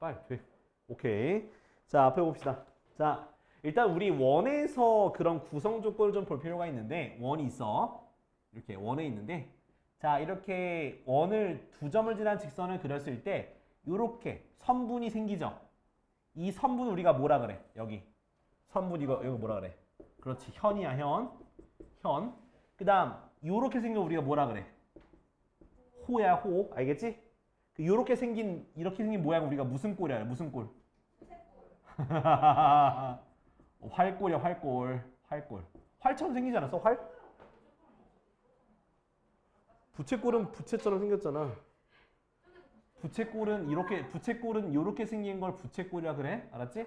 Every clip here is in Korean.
빨리 돼. 오케이. 자, 앞에 봅시다. 자, 일단 우리 원에서 그런 구성 조건을 좀 볼 필요가 있는데 원이 있어. 이렇게 원에 있는데 자, 이렇게 원을 두 점을 지난 직선을 그렸을 때 이렇게 선분이 생기죠. 이 선분 우리가 뭐라 그래? 여기. 선분 이거 이거 뭐라 그래? 그렇지. 현이야, 현. 현. 그다음 요렇게 거 우리가 뭐라 그래? 호야, 호. 알겠지? 그 요렇게 생긴 이렇게 생긴 모양 우리가 무슨 꼴이야? 무슨 꼴? 활꼴이야, 활꼴. 활꼴. 활처럼 생기지 않았어? 활? 부채꼴은 부채처럼 생겼잖아. 부채꼴은 이렇게 부채꼴은 이렇게 생긴 걸 부채꼴이라 그래. 알았지?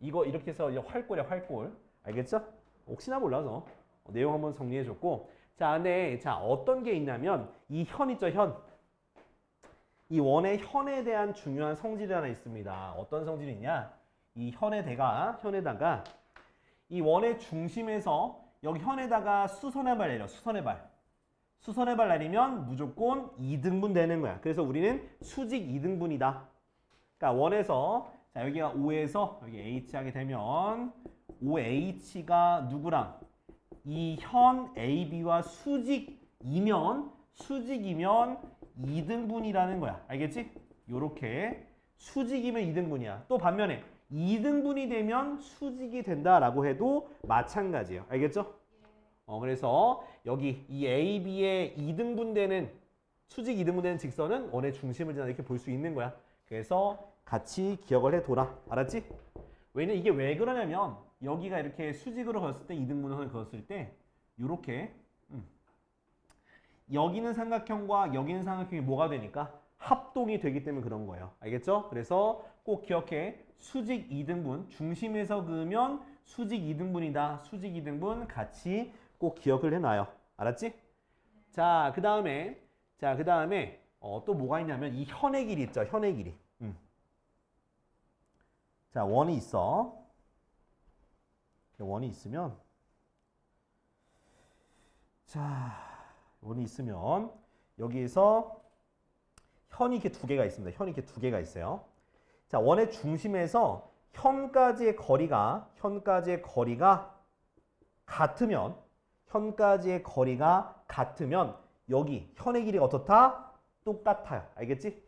이거 이렇게 해서 활꼴이야, 활꼴. 알겠죠? 혹시나 몰라서 어, 내용 한번 정리해 줬고 자, 근데 자, 어떤 게 있냐면 이 현 있죠, 현. 이 원의 현에 대한 중요한 성질이 하나 있습니다. 어떤 성질이 있냐? 이 현의 대가 현에다가 이 원의 중심에서 여기 현에다가 수선의 발 내려. 수선의 발. 수선의 발 내리면 무조건 2등분 되는 거야. 그래서 우리는 수직 2등분이다. 그러니까 원에서 자 여기가 5에서 여기 H 하게 되면 5H가 누구랑 이 현 AB와 수직 이면 수직이면 2등분이라는 거야. 알겠지? 요렇게 수직이면 2등분이야. 또 반면에 2등분이 되면 수직이 된다라고 해도 마찬가지예요. 알겠죠? 어, 그래서 여기 이 AB의 2등분 되는 수직 2등분 되는 직선은 원의 중심을 지나 이렇게 볼 수 있는 거야. 그래서 같이 기억을 해둬라. 알았지? 왜냐면 이게 왜 그러냐면 여기가 이렇게 수직으로 그었을 때 2등분을 그었을 때 요렇게 음. 여기는 삼각형과 여기는 삼각형이 뭐가 되니까 합동이 되기 때문에 그런 거예요. 알겠죠? 그래서 꼭 기억해. 수직 2등분, 중심에서 그으면 수직 2등분이다. 수직 2등분 같이 꼭 기억을 해놔요. 알았지? 자, 그 다음에, 자, 그 다음에, 어, 또 뭐가 있냐면 이 현의 길이 있죠. 현의 길이. 음. 자, 원이 있어. 원이 있으면, 자, 원이 있으면, 여기에서 현이 이렇게 두 개가 있습니다. 현이 이렇게 두 개가 있어요. 자, 원의 중심에서 현까지의 거리가, 현까지의 거리가 같으면, 현까지의 거리가 같으면, 여기 현의 길이가 어떻다? 똑같아요. 알겠지?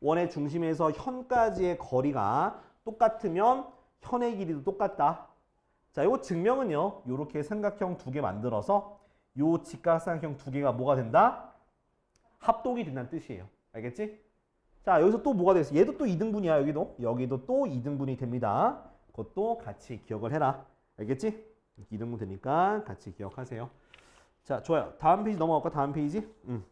원의 중심에서 현까지의 거리가 똑같으면 현의 길이도 똑같다. 자, 이거 증명은요. 이렇게 삼각형 두 개 만들어서 요 직각삼각형 두 개가 뭐가 된다? 합동이 된다는 뜻이에요. 알겠지? 자, 여기서 또 뭐가 되겠어? 얘도 또 2등분이야, 여기도. 여기도 또 2등분이 됩니다. 그것도 같이 기억을 해라. 알겠지? 2등분 되니까 같이 기억하세요. 자, 좋아요. 다음 페이지 넘어갈까? 다음 페이지? 음.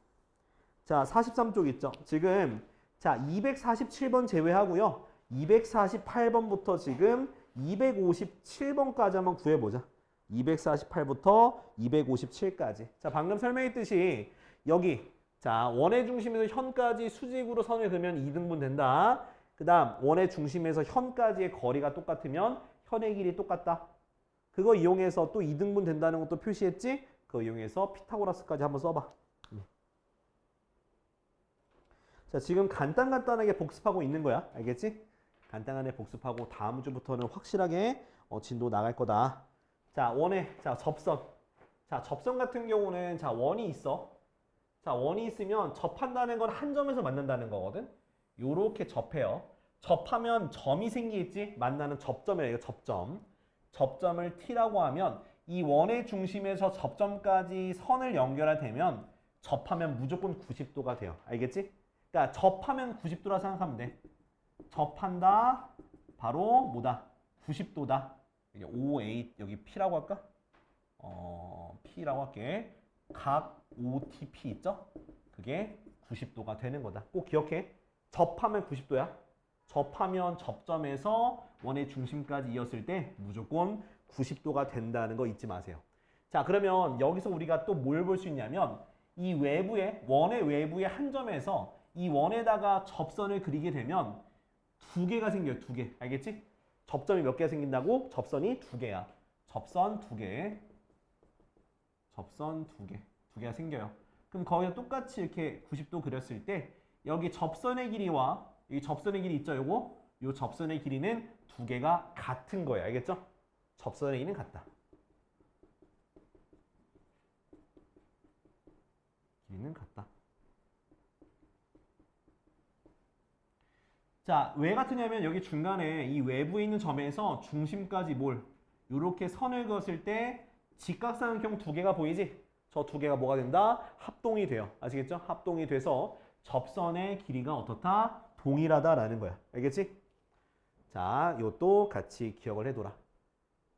자, 43쪽 있죠? 지금, 자, 247번 제외하고요. 248번부터 지금 257번까지 한번 구해보자. 248부터 257까지. 자, 방금 설명했듯이 여기 자, 원의 중심에서 현까지 수직으로 선을 그으면 2등분 된다. 그 다음 원의 중심에서 현까지의 거리가 똑같으면 현의 길이 똑같다. 그거 이용해서 또 2등분 된다는 것도 표시했지? 그거 이용해서 피타고라스까지 한번 써봐. 음. 자, 지금 간단간단하게 복습하고 있는 거야. 알겠지? 간단하게 복습하고 다음 주부터는 확실하게 어, 진도 나갈 거다. 자, 원의 자 접선. 자, 접선 같은 경우는 자 원이 있어. 자, 원이 있으면 접한다는 건 한 점에서 만난다는 거거든. 요렇게 접해요. 접하면 점이 생기겠지? 만나는 접점이에요. 접점. 접점을 T라고 하면 이 원의 중심에서 접점까지 선을 연결하되면 접하면 무조건 90도가 돼요. 알겠지? 그러니까 접하면 90도라 생각하면 돼. 접한다. 바로 뭐다? 90도다. 여기 OA 여기 P라고 할까? 어, P라고 할게. 각 OTP 있죠? 그게 90도가 되는 거다. 꼭 기억해. 접하면 90도야. 접하면 접점에서 원의 중심까지 이었을 때 무조건 90도가 된다는 거 잊지 마세요. 자, 그러면 여기서 우리가 또 뭘 볼 수 있냐면 이 외부에 원의 외부의 한 점에서 이 원에다가 접선을 그리게 되면 두 개가 생겨요. 두 개. 알겠지? 접점이 몇 개가 생긴다고? 접선이 두 개야. 접선 두 개. 접선 두 개. 두 개가 생겨요. 그럼 거기서 똑같이 이렇게 90도 그렸을 때 여기 접선의 길이와 이 접선의 길이 있죠, 요거? 요 접선의 길이는 두 개가 같은 거예요. 알겠죠? 접선의 길이는 같다. 길이는 같다. 자, 왜 같으냐면 여기 중간에 이 외부에 있는 점에서 중심까지 뭘 이렇게 선을 그었을 때 직각삼각형 두 개가 보이지? 저 두 개가 뭐가 된다? 합동이 돼요. 아시겠죠? 합동이 돼서 접선의 길이가 어떻다? 동일하다라는 거야. 알겠지? 자, 이것도 같이 기억을 해둬라.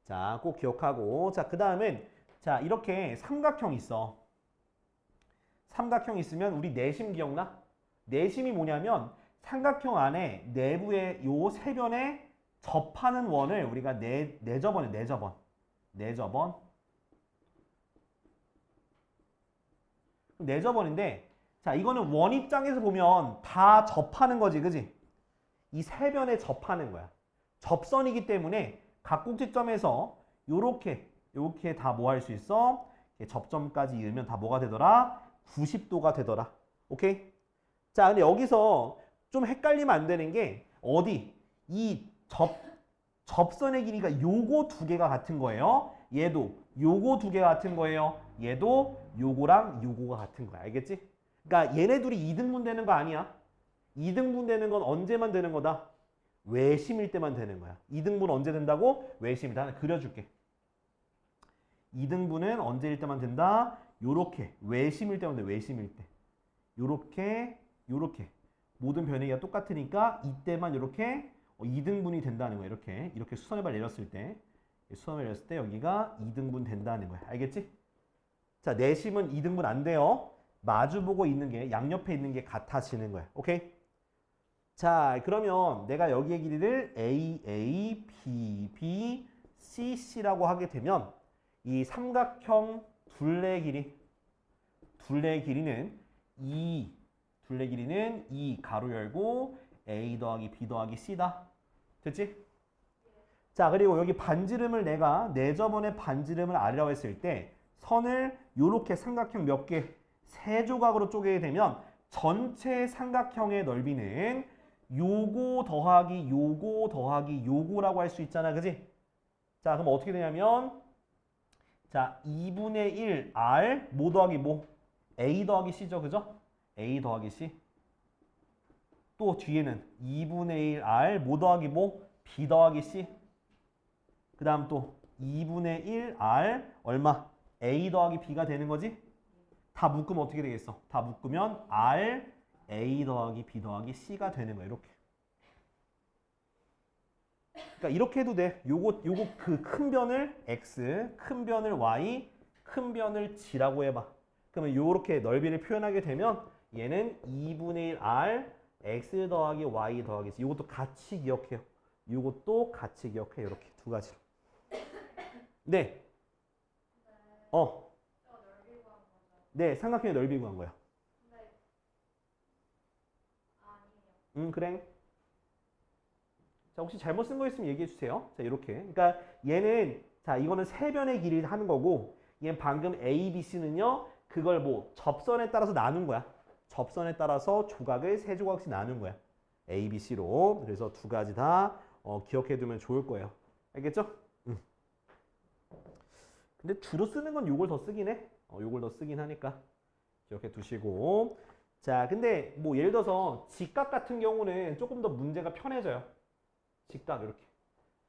자, 꼭 기억하고. 자, 그 다음은 자, 이렇게 삼각형 있어. 삼각형 있으면 우리 내심 기억나? 내심이 뭐냐면 삼각형 안에 내부의 요 세 변에 접하는 원을 우리가 내, 내접원에 내접원. 내접원. 내접원인데 자 이거는 원 입장에서 보면 다 접하는 거지 그지? 이 세 변에 접하는 거야. 접선이기 때문에 각 꼭지점에서 요렇게 요렇게 다 뭐 할 수 있어? 접점까지 이으면 다 뭐가 되더라? 90도가 되더라. 오케이? 자 근데 여기서 좀 헷갈리면 안 되는 게 어디? 이 접, 접선의 길이가 요거 두 개가 같은 거예요. 얘도 요거 두 개가 같은 거예요. 얘도 요거랑 요거가 같은 거야. 알겠지? 그러니까 얘네 둘이 2등분 되는 거 아니야. 2등분 되는 건 언제만 되는 거다? 외심일 때만 되는 거야. 2등분 언제 된다고? 외심일 때 하나 그려줄게. 2등분은 언제일 때만 된다? 요렇게 외심일 때만 돼. 외심일 때. 요렇게 요렇게 모든 변이가 똑같으니까 이때만 이렇게 2등분이 된다는 거야. 이렇게 이렇게 수선해발 내렸을 때 수선을 내렸을 때 여기가 2등분 된다는 거야. 알겠지? 자, 내심은 2등분 안 돼요. 마주보고 있는 게 양옆에 있는 게 같아지는 거야. 오케이? 자, 그러면 내가 여기의 길이를 A, A, B, B, C, C라고 하게 되면 이 삼각형 둘레 길이 둘레 길이는 2 둘레 길이는 2 가로 열고 A 더하기 B 더하기 C다. 됐지? 자, 그리고 여기 반지름을 내가 내저번에 반지름을 알이라고 했을 때 선을 요렇게 삼각형 몇 개? 세 조각으로 쪼개게 되면 전체 삼각형의 넓이는 요거 더하기 요거 더하기 요거라고 할 수 있잖아. 그지? 자, 그럼 어떻게 되냐면 자, 2분의 1 R 뭐 더하기 뭐? A 더하기 C죠. 그죠? A 더하기 C. 또 뒤에는 2분의 1 R 뭐 더하기 뭐? B 더하기 C. 그 다음 또 2분의 1 R 얼마? A 더하기 B가 되는 거지? 다 묶으면 어떻게 되겠어? 다 묶으면 R A 더하기 B 더하기 C가 되는 거야. 이렇게. 그러니까 이렇게 해도 돼. 요거 요거 그 큰 변을 X, 큰 변을 Y, 큰 변을 G라고 해봐. 그러면 요렇게 넓이를 표현하게 되면 얘는 2분의 1 R X 더하기 Y 더하기 C. 요것도 같이 기억해요. 요것도 같이 기억해. 이렇게 두 가지로. 네. 어. 네, 삼각형의 넓이 구한 거야. 음, 그래. 자, 혹시 잘못 쓴 거 있으면 얘기해 주세요. 자, 이렇게. 그러니까 얘는 자, 이거는 세 변의 길이를 하는 거고 얘는 방금 A, B, C는요. 그걸 뭐 접선에 따라서 나눈 거야. 접선에 따라서 조각을 세 조각씩 나눈 거야. A, B, C로. 그래서 두 가지 다 어, 기억해 두면 좋을 거예요. 알겠죠? 음. 근데 주로 쓰는 건 요걸 더 쓰긴 해. 어, 요걸 더 쓰긴 하니까 기억해 두시고. 자, 근데 뭐 예를 들어서 직각 같은 경우는 조금 더 문제가 편해져요. 직각 이렇게.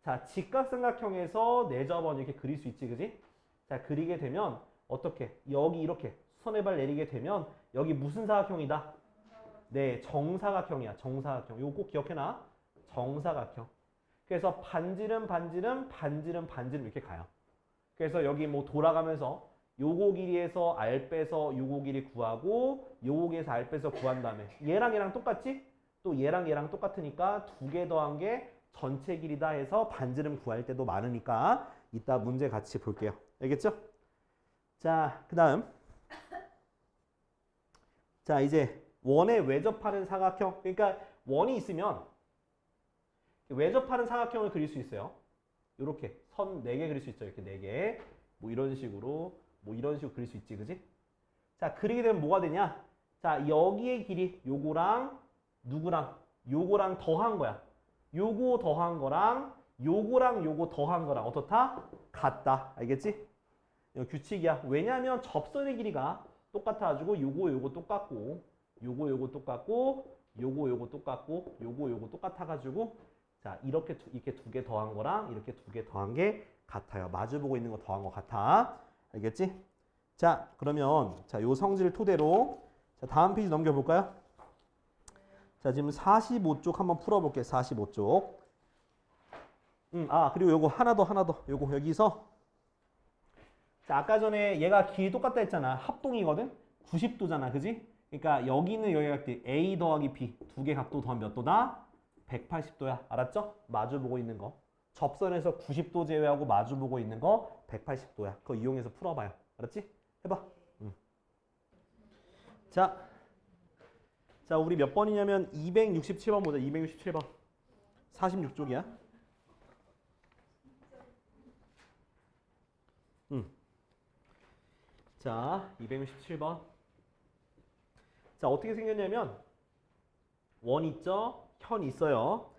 자, 직각삼각형에서 내접원 이렇게 그릴 수 있지, 그지? 자, 그리게 되면 어떻게? 여기 이렇게 선의 발 내리게 되면 여기 무슨 사각형이다? 네, 정사각형이야. 정사각형. 이거 꼭 기억해놔. 정사각형. 그래서 반지름, 반지름, 반지름, 반지름 이렇게 가요. 그래서 여기 뭐 돌아가면서 요거 길이에서 알 빼서 요거 길이 구하고 요거 길이에서 알 빼서 구한 다음에 얘랑 얘랑 똑같지? 또 얘랑 얘랑 똑같으니까 두 개 더한 게 전체 길이다 해서 반지름 구할 때도 많으니까 이따 문제 같이 볼게요. 알겠죠? 자, 그 다음 자 이제 원에 외접하는 사각형 그러니까 원이 있으면 외접하는 사각형을 그릴 수 있어요. 이렇게 선 4개 그릴 수 있죠. 이렇게 4개. 뭐 이런 식으로 뭐 이런 식으로 그릴 수 있지. 그지? 자, 그리게 되면 뭐가 되냐? 자, 여기의 길이 요거랑 누구랑 요거랑 더한 거야. 요거 더한 거랑 요거랑 요거 더한 거랑 어떻다? 같다. 알겠지? 이거 규칙이야. 왜냐하면 접선의 길이가 똑같아가지고 요거 요거 똑같고 요거 요거 똑같고 요거 요거 똑같고 요거 요거 똑같아가지고 자 이렇게 두, 이렇게 두 개 더한 거랑 이렇게 두 개 더한 게 같아요. 마주보고 있는 거 더한 거 같아. 알겠지? 자 그러면 자요 성질을 토대로 자 다음 페이지 넘겨볼까요? 자 지금 45쪽 한번 풀어볼게요. 45쪽. 음, 아 그리고 요거 하나 더 하나 더 요거 여기서 자 아까 전에 얘가 길이 똑같다 했잖아. 합동이거든. 90도잖아, 그지? 그러니까 여기는 여기 각도 A 더하기 B 두 개 각도 더하면 몇 도다? 180도야. 알았죠? 마주 보고 있는 거. 접선에서 90도 제외하고 마주 보고 있는 거 180도야. 그거 이용해서 풀어봐요. 알았지? 해봐. 응. 자, 자 우리 몇 번이냐면 267번 보자. 267번. 46쪽이야. 자, 267번. 자, 어떻게 생겼냐면 원 있죠? 현 있어요.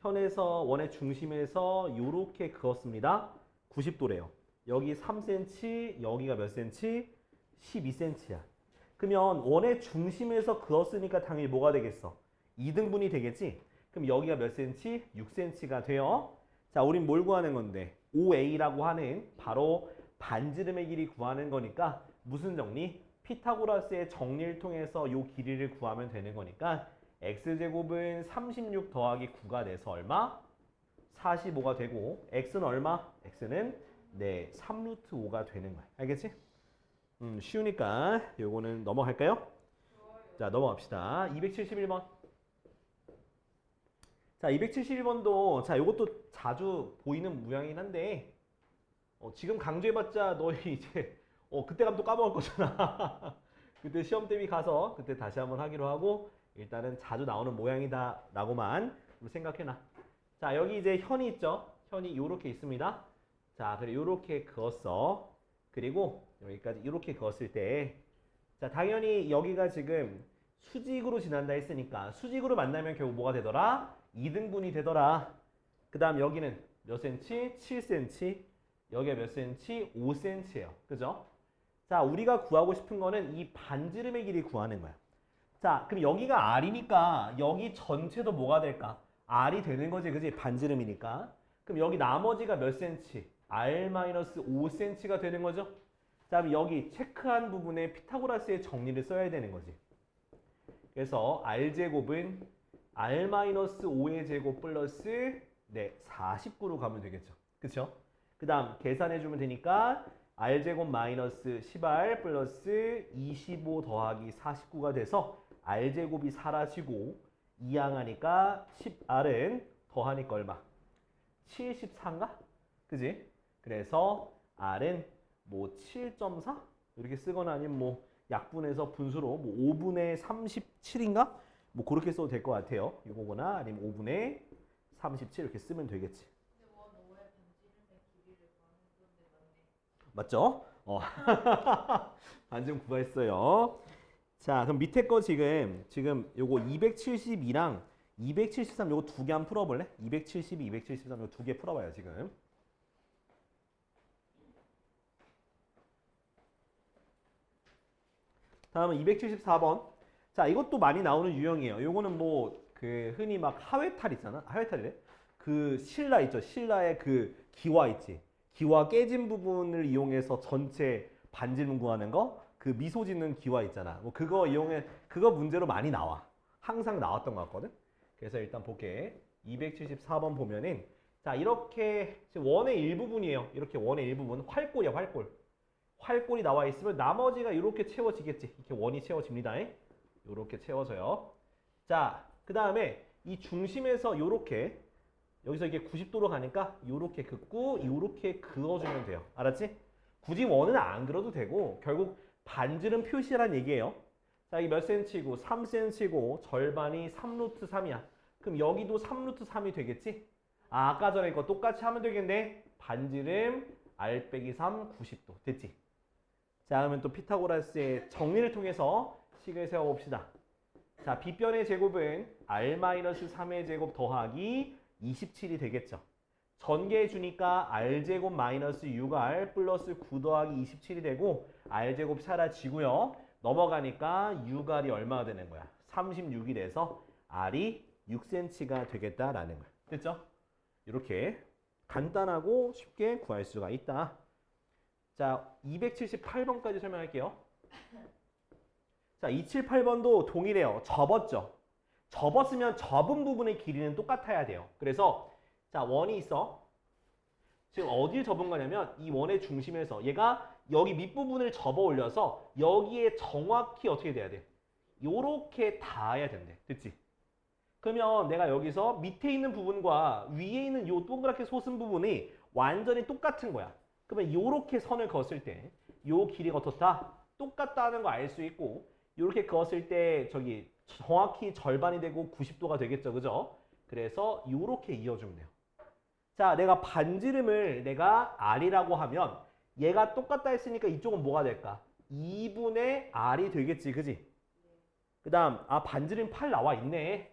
현에서 원의 중심에서 요렇게 그었습니다. 90도래요. 여기 3cm, 여기가 몇 cm? 12cm야. 그러면 원의 중심에서 그었으니까 당연히 뭐가 되겠어? 2등분이 되겠지? 그럼 여기가 몇 cm? 6cm가 돼요. 자, 우린 뭘 구하는 건데? OA라고 하는 바로 반지름의 길이 구하는 거니까 무슨 정리? 피타고라스의 정리를 통해서 요 길이를 구하면 되는 거니까 x제곱은 36 더하기 9가 돼서 얼마? 45가 되고 x는 얼마? x는 네 3루트 5가 되는 거야. 알겠지? 음, 쉬우니까 요거는 넘어갈까요? 자 넘어갑시다. 271번. 자 271번도 자 요것도 자주 보이는 모양이긴 한데 어, 지금 강조해봤자 너희 이제 어, 그때 가면 또 까먹을 거잖아. 그때 시험 대비 가서 그때 다시 한번 하기로 하고 일단은 자주 나오는 모양이다 라고만 생각해놔. 자 여기 이제 현이 있죠. 현이 요렇게 있습니다. 자 그래 요렇게 그었어. 그리고 여기까지 이렇게 그었을 때 자 당연히 여기가 지금 수직으로 지난다 했으니까 수직으로 만나면 결국 뭐가 되더라? 2등분이 되더라. 그 다음 여기는 몇 cm? 7cm. 여기가 몇 cm? 5cm예요. 그죠? 자, 우리가 구하고 싶은 거는 이 반지름의 길이 구하는 거야. 자, 그럼 여기가 R이니까 여기 전체도 뭐가 될까? R이 되는 거지, 그지? 반지름이니까. 그럼 여기 나머지가 몇 cm? R-5cm가 되는 거죠? 자, 그럼 여기 체크한 부분에 피타고라스의 정리를 써야 되는 거지. 그래서 R제곱은 R-5의 제곱 플러스 네, 49로 가면 되겠죠. 그쵸? 그 다음 계산해주면 되니까 r제곱 마이너스 10r 플러스 25 더하기 49가 돼서 r제곱이 사라지고 이항하니까 10r은 더하니까 얼마? 74인가? 그지? 그래서 r은 뭐 7.4? 이렇게 쓰거나 아니면 뭐 약분해서 분수로 뭐 5분의 37인가? 뭐 그렇게 써도 될 것 같아요. 이거거나 아니면 5분의 37 이렇게 쓰면 되겠지. 맞죠? 어. 반증 구했어요. 자, 그럼 밑에 거 지금 지금 요거 272랑 273 요거 두 개 한번 풀어 볼래? 272, 273 요거 두 개 풀어 봐요 지금. 다음은 274번. 자, 이것도 많이 나오는 유형이에요. 요거는 뭐 그 흔히 막 하회탈 있잖아. 하회탈이래. 그 신라 있죠. 신라의 그 기와 있지. 기와 깨진 부분을 이용해서 전체 반지름 구하는 거, 그 미소 짓는 기와 있잖아. 뭐 그거 이용해 그거 문제로 많이 나와. 항상 나왔던 것 같거든. 그래서 일단 볼게. 274번 보면은 자 이렇게 원의 일부분이에요. 이렇게 원의 일부분 활골이야 활골. 활골이 나와 있으면 나머지가 이렇게 채워지겠지. 이렇게 원이 채워집니다. 이렇게 채워져요. 자, 그 다음에 이 중심에서 이렇게 여기서 이게 90도로 가니까 요렇게 긋고 요렇게 그어주면 돼요. 알았지? 굳이 원은 안 그려도 되고 결국 반지름 표시란 얘기예요. 자, 이게 몇 cm고 3cm고 절반이 3루트 3이야. 그럼 여기도 3루트 3이 되겠지? 아, 아까 전에 이거 똑같이 하면 되겠네. 반지름 r 빼기 3 90도. 됐지? 자, 그러면 또 피타고라스의 정리를 통해서 식을 세워봅시다. 자, 빗변의 제곱은 r-3의 제곱 더하기 27이 되겠죠. 전개해 주니까 r제곱 마이너스 6r 플러스 9 더하기 27이 되고 r제곱 사라지고요. 넘어가니까 6r이 얼마가 되는 거야? 36이 돼서 r이 6cm가 되겠다라는 거야. 됐죠? 이렇게 간단하고 쉽게 구할 수가 있다. 자, 278번까지 설명할게요. 자, 278번도 동일해요. 접었죠. 접었으면 접은 부분의 길이는 똑같아야 돼요. 그래서 자, 원이 있어. 지금 어디를 접은 거냐면 이 원의 중심에서 얘가 여기 밑부분을 접어 올려서 여기에 정확히 어떻게 돼야 돼? 요렇게 닿아야 된대. 됐지? 그러면 내가 여기서 밑에 있는 부분과 위에 있는 요 동그랗게 솟은 부분이 완전히 똑같은 거야. 그러면 요렇게 선을 그었을 때 요 길이가 어떻다? 똑같다는 거 알 수 있고 요렇게 그었을 때 저기 정확히 절반이 되고 90도가 되겠죠. 그죠? 그래서 요렇게 이어주면 돼요. 자, 내가 반지름을 내가 R이라고 하면 얘가 똑같다 했으니까 이쪽은 뭐가 될까? 2분의 R이 되겠지. 그지? 그 다음 아 반지름 8 나와 있네.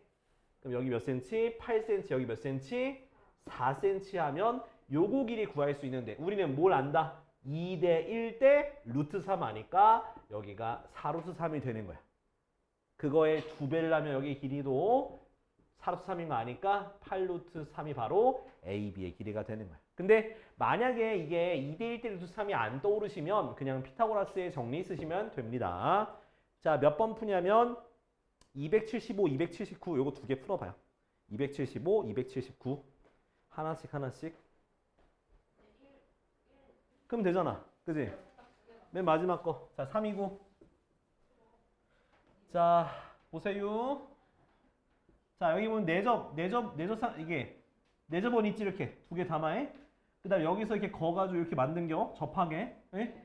그럼 여기 몇 cm? 8cm 여기 몇 cm? 4cm 하면 요거 길이 구할 수 있는데 우리는 뭘 안다? 2대 1 대 루트 3 아니까 여기가 4루트 3이 되는 거야. 그거의 두 배를 하면 여기 길이도 4루트 3인 거 아니까 8루트 3이 바로 AB의 길이가 되는 거야. 근데 만약에 이게 2대 1 대 루트 3이 안 떠오르시면 그냥 피타고라스의 정리 쓰시면 됩니다. 자, 몇 번 푸냐면 275, 279 요거 두 개 풀어봐요. 275, 279 하나씩 하나씩 그럼 되잖아. 그지? 맨 마지막 거. 자, 329 자, 보세요. 자, 여기 보면 내접, 내접, 내접상 이게 내접원 있지 이렇게 두 개 담아해. 그 다음 여기서 이렇게 거가지고 이렇게 만든 겨 접하게. 예?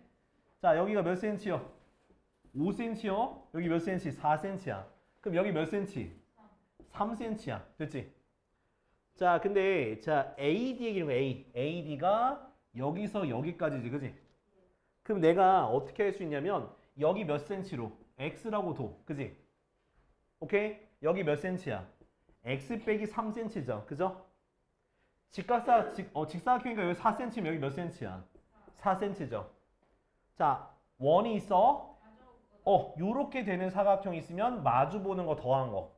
자, 여기가 몇 센치요? 5cm요. 여기 몇 cm? 4cm야. 그럼 여기 몇 cm? 3cm야. 됐지? 자, 근데 자 AD 얘기는 거 A. AD가 여기서 여기까지지, 그지? 그럼 내가 어떻게 할 수 있냐면 여기 몇 cm로 x라고 둬, 그지? 오케이? 여기 몇 cm야? x 빼기 3cm죠, 그죠? 직각사 직, 어, 직사각형이니까 여기 4cm 여기 몇 cm야? 4cm죠. 자, 원이 있어. 어, 요렇게 되는 사각형이 있으면 마주 보는 거 더한 거.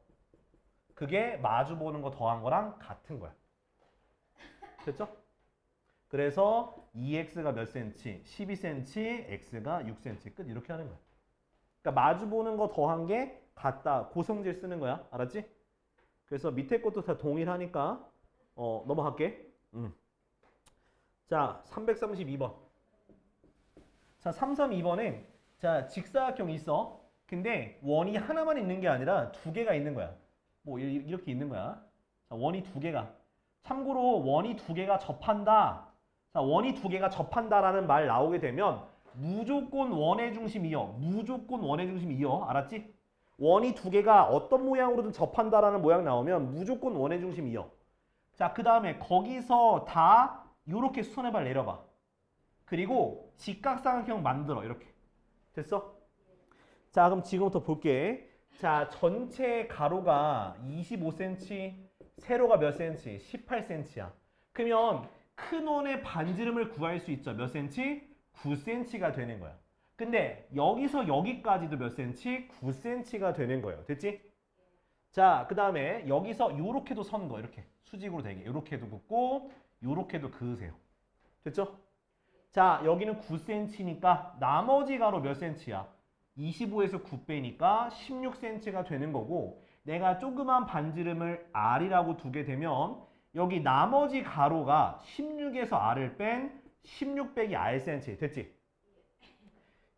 그게 마주 보는 거 더한 거랑 같은 거야. 됐죠? 그래서 2x가 몇 cm? 12cm, x가 6cm. 끝 이렇게 하는 거야. 그러니까 마주 보는 거 더한 게 같다. 고성질 쓰는 거야. 알았지? 그래서 밑에 것도 다 동일하니까 어, 넘어갈게. 음. 자, 332번. 자, 332번에 자, 직사각형이 있어. 근데 원이 하나만 있는 게 아니라 두 개가 있는 거야. 뭐 이- 이렇게 있는 거야. 자, 원이 두 개가. 참고로 원이 두 개가 접한다. 자, 원이 두 개가 접한다라는 말 나오게 되면 무조건 원의 중심이요. 무조건 원의 중심이요. 알았지? 원이 두 개가 어떤 모양으로든 접한다라는 모양 나오면 무조건 원의 중심이요. 자, 그 다음에 거기서 다 이렇게 수선의 발 내려봐. 그리고 직각삼각형 만들어. 이렇게. 됐어? 자, 그럼 지금부터 볼게. 자, 전체 가로가 25cm, 세로가 몇 cm? 18cm야. 그러면 큰 원의 반지름을 구할 수 있죠. 몇 cm? 9cm가 되는 거야. 근데 여기서 여기까지도 몇 cm? 9cm가 되는 거예요. 됐지? 자, 그 다음에 여기서 요렇게도 선 거, 이렇게. 수직으로 되게. 요렇게도 긋고, 요렇게도 그으세요. 됐죠? 자, 여기는 9cm니까 나머지 가로 몇 cm야? 25에서 9 빼니까 16cm가 되는 거고 내가 조그만 반지름을 R이라고 두게 되면 여기 나머지 가로가 16에서 R을 뺀 16 빼기 Rcm 됐지?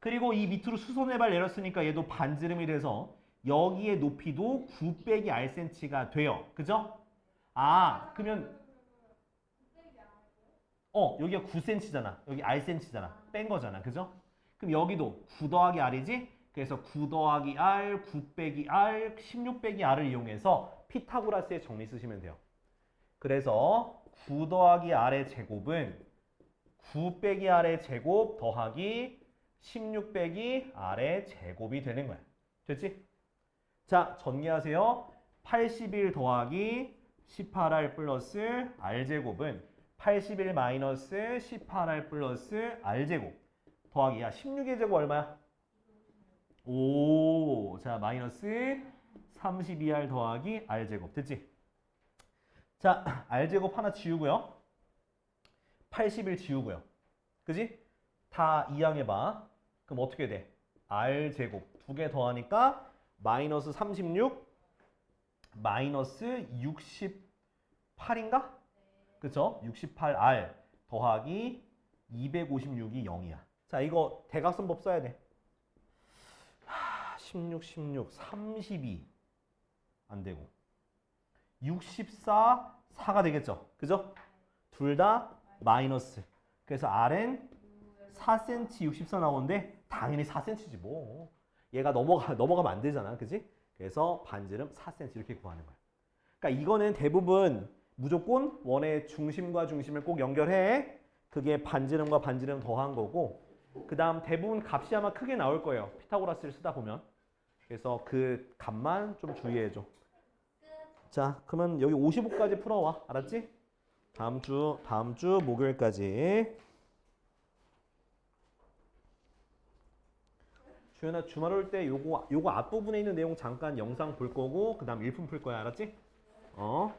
그리고 이 밑으로 수선의 발 내렸으니까 얘도 반지름이 돼서 여기의 높이도 9 빼기 Rcm가 돼요. 그죠? 아, 그러면 어, 여기가 9cm잖아. 여기 Rcm잖아. 뺀 거잖아. 그죠? 그럼 여기도 9 더하기 R이지? 그래서 9 더하기 R, 9 빼기 R, 16 빼기 R을 이용해서 피타고라스의 정리 쓰시면 돼요. 그래서 9 더하기 R의 제곱은 9 빼기 R의 제곱 더하기 16 빼기 R의 제곱이 되는 거야. 됐지? 자, 정리하세요. 81 더하기 18R 플러스 R제곱은 81 마이너스 18R 플러스 R제곱 더하기 야 16의 제곱 얼마야? 오, 자 마이너스 32R 더하기 R제곱 됐지? 자 R제곱 하나 지우고요 81 지우고요 그지? 다 이항해봐 그럼 어떻게 돼? R제곱 두 개 더하니까 마이너스 36 마이너스 68인가? 그쵸? 68R 더하기 256이 0이야. 자, 이거 대각선법 써야 돼. 하, 16, 16, 32. 안 되고. 64, 4가 되겠죠? 그죠? 둘 다 마이너스. 그래서 R은 4cm 64 나오는데 당연히 4cm지 뭐. 얘가 넘어가 넘어가면 안 되잖아. 그지? 그래서 반지름 4cm 이렇게 구하는 거야. 그러니까 이거는 대부분 무조건 원의 중심과 중심을 꼭 연결해. 그게 반지름과 반지름 더한 거고. 그 다음 대부분 값이 아마 크게 나올 거예요. 피타고라스를 쓰다 보면. 그래서 그 값만 좀 주의해 줘. 자, 그러면 여기 55까지 풀어와. 알았지? 다음 주 다음 주 목요일까지. 주연아 주말 올 때 요거 요거 앞부분에 있는 내용 잠깐 영상 볼 거고 그다음 일품 풀 거야 알았지? 어